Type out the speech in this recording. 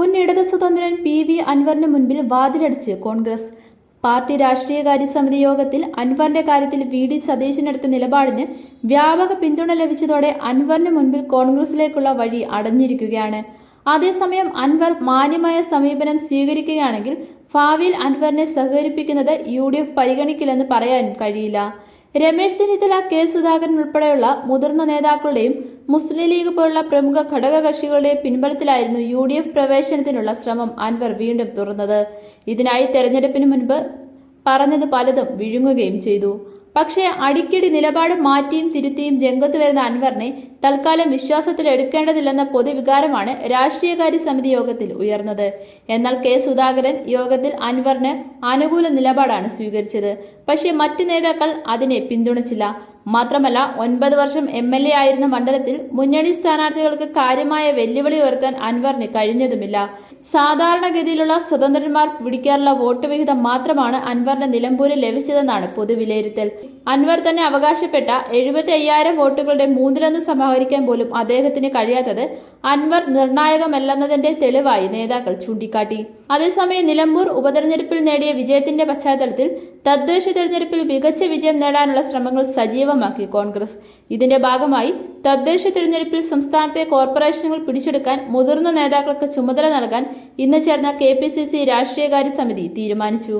മുൻ ഇടത് സ്വതന്ത്രൻ P V അൻവറിന് മുൻപിൽ വാതിലടിച്ച് കോൺഗ്രസ്. പാർട്ടി രാഷ്ട്രീയകാര്യ സമിതി യോഗത്തിൽ അൻവറിന്റെ കാര്യത്തിൽ വി ഡി സതീശനെടുത്ത നിലപാടിന് വ്യാപക പിന്തുണ ലഭിച്ചതോടെ അൻവറിന് മുൻപിൽ കോൺഗ്രസിലേക്കുള്ള വഴി അടഞ്ഞിരിക്കുകയാണ്. അതേസമയം അൻവർ മാന്യമായ സമീപനം സ്വീകരിക്കുകയാണെങ്കിൽ ഭാവിയിൽ അൻവറിനെ സഹകരിപ്പിക്കുന്നത് യു പരിഗണിക്കില്ലെന്ന് പറയാനും കഴിയില്ല. രമേശ് ചെന്നിത്തല കെ. സുധാകരൻ ഉൾപ്പെടെയുള്ള മുതിർന്ന നേതാക്കളുടെയും മുസ്ലിം ലീഗ് പോലുള്ള പ്രമുഖ ഘടകകക്ഷികളുടെ പിൻബലത്തിലായിരുന്നു യു ഡി എഫ് പ്രവേശനത്തിനുള്ള ശ്രമം അൻവർ വീണ്ടും തുറന്നത്. ഇതിനായി തെരഞ്ഞെടുപ്പിന് മുൻപ് പറഞ്ഞത് പലതും വിഴുങ്ങുകയും ചെയ്തു. പക്ഷേ അടിക്കടി നിലപാട് മാറ്റിയും തിരുത്തിയും രംഗത്ത് വരുന്ന അൻവറിനെ തൽക്കാലം വിശ്വാസത്തിൽ എടുക്കേണ്ടതില്ലെന്ന പൊതുവികാരമാണ് രാഷ്ട്രീയകാര്യ സമിതി യോഗത്തിൽ ഉയർന്നത്. എന്നാൽ കെ സുധാകരൻ യോഗത്തിൽ അൻവറിന് അനുകൂല നിലപാടാണ് സ്വീകരിച്ചത്. പക്ഷേ മറ്റു നേതാക്കൾ അതിനെ പിന്തുണച്ചില്ല. മാത്രമല്ല ഒൻപത് വർഷം എം എൽ എ ആയിരുന്ന മണ്ഡലത്തിൽ മുന്നണി സ്ഥാനാർത്ഥികൾക്ക് കാര്യമായ വെല്ലുവിളി ഉയർത്താൻ അൻവറിന് കഴിഞ്ഞതുമില്ല. സാധാരണഗതിയിലുള്ള സ്വതന്ത്രന്മാർ പിടിക്കാറുള്ള വോട്ട് വിഹിതം മാത്രമാണ് അൻവറിന് നിലമ്പൂരിൽ ലഭിച്ചതെന്നാണ് പൊതുവിലയിരുത്തൽ. അൻവർ തന്നെ അവകാശപ്പെട്ട എഴുപത്തി അയ്യായിരം വോട്ടുകളുടെ മൂന്നിലൊന്ന് സമാഹരിക്കാൻ പോലും അദ്ദേഹത്തിന് കഴിയാത്തത് അൻവർ നിർണായകമല്ലെന്നതിന്റെ തെളിവായി നേതാക്കൾ ചൂണ്ടിക്കാട്ടി. അതേസമയം നിലമ്പൂർ ഉപതെരഞ്ഞെടുപ്പിൽ നേടിയ വിജയത്തിന്റെ പശ്ചാത്തലത്തിൽ തദ്ദേശ തെരഞ്ഞെടുപ്പിൽ മികച്ച വിജയം നേടാനുള്ള ശ്രമങ്ങൾ സജീവമാക്കി കോൺഗ്രസ്. ഇതിന്റെ ഭാഗമായി തദ്ദേശ തെരഞ്ഞെടുപ്പിൽ സംസ്ഥാനത്തെ കോർപ്പറേഷനുകൾ പിടിച്ചെടുക്കാൻ മുതിർന്ന നേതാക്കൾക്ക് ചുമതല നൽകാൻ ഇന്ന് ചേർന്ന കെ രാഷ്ട്രീയകാര്യ സമിതി തീരുമാനിച്ചു.